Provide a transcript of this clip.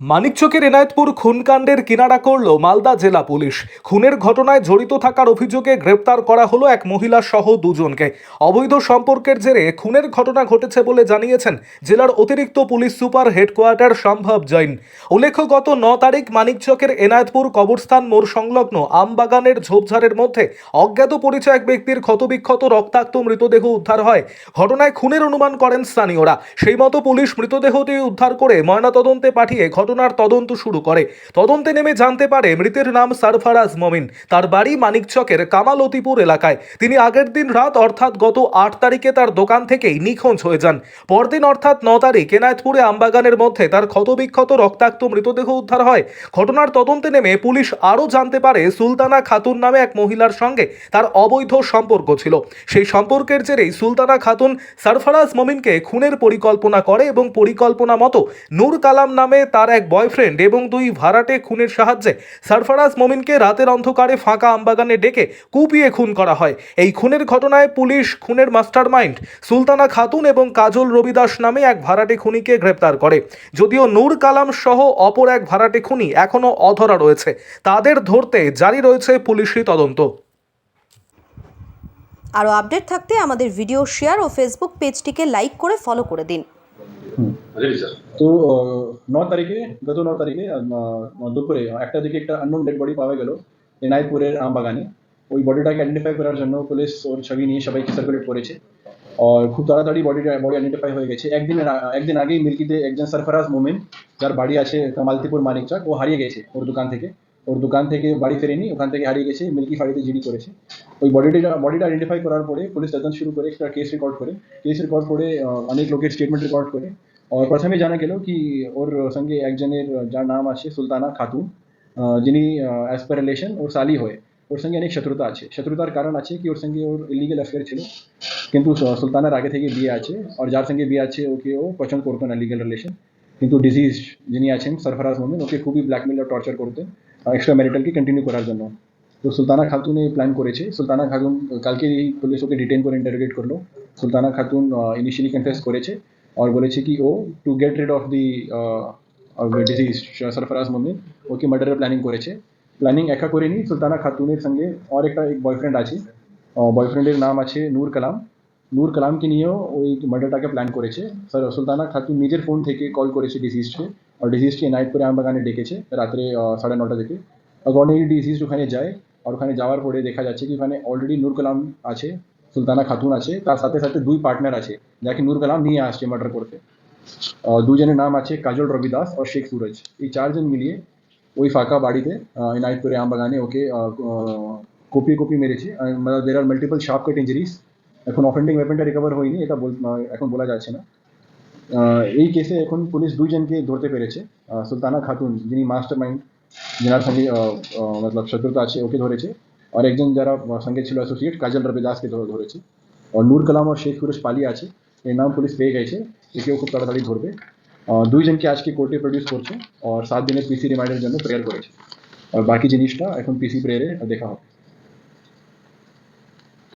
মানিকচকের এনায়েতপুর খুনকাণ্ডের কিনারা করল মালদা জেলা পুলিশ। খুনের ঘটনায় জড়িত থাকার অভিযোগে গ্রেপ্তার করা হলো এক মহিলা সহ দুজনকে। অবৈধ সম্পর্কের জেরে খুনের ঘটনা ঘটেছে বলে জানিয়েছেন জেলার অতিরিক্ত পুলিশ সুপার হেডকোয়ার্টার সম্ভব জৈন। উল্লেখ্য গত ন তারিখ মানিকচকের এনায়েতপুর কবরস্থান মোড় সংলগ্ন আমবাগানের ঝোপঝাড়ের মধ্যে অজ্ঞাত পরিচয় এক ব্যক্তির ক্ষতবিক্ষত রক্তাক্ত মৃতদেহ উদ্ধার হয়। ঘটনায় খুনের অনুমান করেন স্থানীয়রা। সেই মতো পুলিশ মৃতদেহটি উদ্ধার করে ময়নাতদন্তে পাঠিয়ে ঘটনার তদন্ত শুরু করে। তদন্তে নেমে জানতে পারে, মৃতের নাম সারফারাজ মমিন। তার বাড়ি মানিকচকের কামালতিপুর এলাকায়। তিনি আগের দিন রাত, অর্থাৎ গত আট তারিখে তার দোকান থেকেই নিখোঁজ হয়ে যান। পরদিন, অর্থাৎ ন তারিখ, এনায়তপুরে আমবাগানের মধ্যে তার ক্ষতবিক্ষত রক্তাক্ত মৃতদেহ উদ্ধার হয়। ঘটনার তদন্তে নেমে পুলিশ আরও জানতে পারে, সুলতানা খাতুন নামে এক মহিলার সঙ্গে তার অবৈধ সম্পর্ক ছিল। সেই সম্পর্কের জেরেই সুলতানা খাতুন সারফারাজ মমিনকে খুনের পরিকল্পনা করে এবং পরিকল্পনা মতো নূর কালাম নামে তার এক বয়ফ্রেন্ড এবং দুই ভাড়াটে খুনের সাহায্যে সারফারাজ মমিনকে রাতের অন্ধকারে ফাঁকা আমবাগানে ডেকে কুপিয়ে খুন করা হয়। এই খুনের ঘটনায় পুলিশ, খুনের মাস্টারমাইন্ড, সুলতানা খাতুন এবং কাজল রবিদাস নামে এক ভাড়াটে খুনিকে গ্রেপ্তার করে। যদিও নূর কালাম সহ অপর এক ভাড়াটে খুনি এখনও অধরা রয়েছে। তাদের ধরতে জারি রয়েছে পুলিশি তদন্ত। আরও আপডেট থাকতে আমাদের ভিডিও শেয়ার ও ফেসবুক পেজটিকে লাইক করে ফলো করে দিন। তো ন তারিখে গত ন তারিখে দুপুরে একটা দিকে একটা আননোন ডেড বডি পাওয়া গেল এনআইপুরের আমবাগানে ওই বডিটাকে আইডেন্টিফাই করার জন্য পুলিশ ওর ছবি নিয়ে সবাইকে সার্কুলেট করেছে আর খুব তাড়াতাড়ি বডিটা বডি আইডেন্টিফাই হয়ে গেছে একদিন একদিন আগেই মিল্কিতে একজন সরফরাজ মোমেন যার বাড়ি আছে কামালতিপুর মানিকচক ও হারিয়ে গেছে ওর দোকান থেকে ওর দোকান থেকে বাড়ি ফেরেনি ওখান থেকে হারিয়ে গেছে মিল্কি ফাড়িতে জিডি করেছে ওই বডিটা বডিটা আইডেন্টিফাই করার পরে পুলিশ তদন্ত শুরু করে একটা কেস রেকর্ড করে কেস রেকর্ড করে অনেক লোকের স্টেটমেন্ট রেকর্ড করে আর প্রথমে জানা গেল কি ওর সঙ্গে একজনের যার নাম আছে সুলতানা খাতুন যিনি অ্যাজ পার রিলেশন ওর সালি হয়ে ওর সঙ্গে অনেক শত্রুতা আছে শত্রুতার কারণ আছে কি ওর সঙ্গে ওর ইলিগেল অ্যাফেয়ার ছিল কিন্তু সুলতানার আগে থেকে বিয়ে আছে আর যার সঙ্গে বিয়ে আছে ওকে ও পছন্দ করতো না লিগেল রিলেশন কিন্তু ডিজিজ যিনি আছেন সরফরাজ মোমিন ওকে খুবই ব্ল্যাকমেল আর টর্চার করতে এক্সট্রা ম্যারিটালকে কন্টিনিউ করার জন্য তো সুলতানা খাতুন এই প্ল্যান করেছে সুলতানা খাতুন কালকে পুলিশ ওকে ডিটেন করে ইন্টারোগেট করল সুলতানা খাতুন ইনিশিয়ালি কনফেস করেছে আর বলেছে কি ও to get rid of the disease Sarfaraz Momin ওকে মার্ডারের প্ল্যানিং করেছে প্ল্যানিং একা করেনি সুলতানা খাতুনের সঙ্গে আর একটা এক বয়ফ্রেন্ড আছে বয়ফ্রেন্ডের নাম আছে নূর কালাম নূর কালামকে নিয়েও ওই মার্ডারটাকে প্ল্যান করেছে স্যার সুলতানা খাতুন নিজের ফোন থেকে কল করেছে ডিসিজকে আর ডিসিজকে নাইট করে আমবাগানে ডেকেছে রাত্রে সাড়ে নটা থেকে অনেক ডিসিজ ওখানে যায় আর ওখানে যাওয়ার পরে দেখা যাচ্ছে কি ওখানে অলরেডি নূর কালাম আছে সুলতানা খাতুন আছে, তার সাথে সাথে দুই পার্টনার আছে, যাকে নূর কালাম নিয়ে আসছে মার্ডার করতে। দুজনের নাম আছে কাজল রবিদাস আর শেখ সুরজ। এই চারজন মিলিয়ে ওই ফাঁকা বাড়িতে করে আমবাগানে ওকে কপি কপি মেরেছে। দের আর মাল্টিপল শার্প কাট ইঞ্জুরিস এখন অফেন্ডিং ওয়েপনটা রিকভার হয়নি, এটা এখন বলা যাচ্ছে না। এই কেসে এখন পুলিশ দুইজনকে ধরতে পেরেছে। সুলতানা খাতুন, যিনি মাস্টার মাইন্ড যেনার সঙ্গে মতলব শত্রুতা আছে, ওকে ধরেছে। আর একজন যারা সঙ্গে ছিল অ্যাসোসিয়েট কাজল রবিদাসকে ধরে- ধরেছে। আর নূর কালাম আর শেখ ফিরোজ পালি আছে। এর নাম পুলিশ পেয়ে গেছে। একেও খুব তাড়াতাড়ি ধরবে। দুইজনকে আজকে কোর্টে প্রডিউস করছে। আর সাত দিনের পিসি রিমাইন্ডের জন্য প্রেয়ার করেছে। আর বাকি জিনিসটা এখন পিসি প্রেয়ারে দেখা হবে।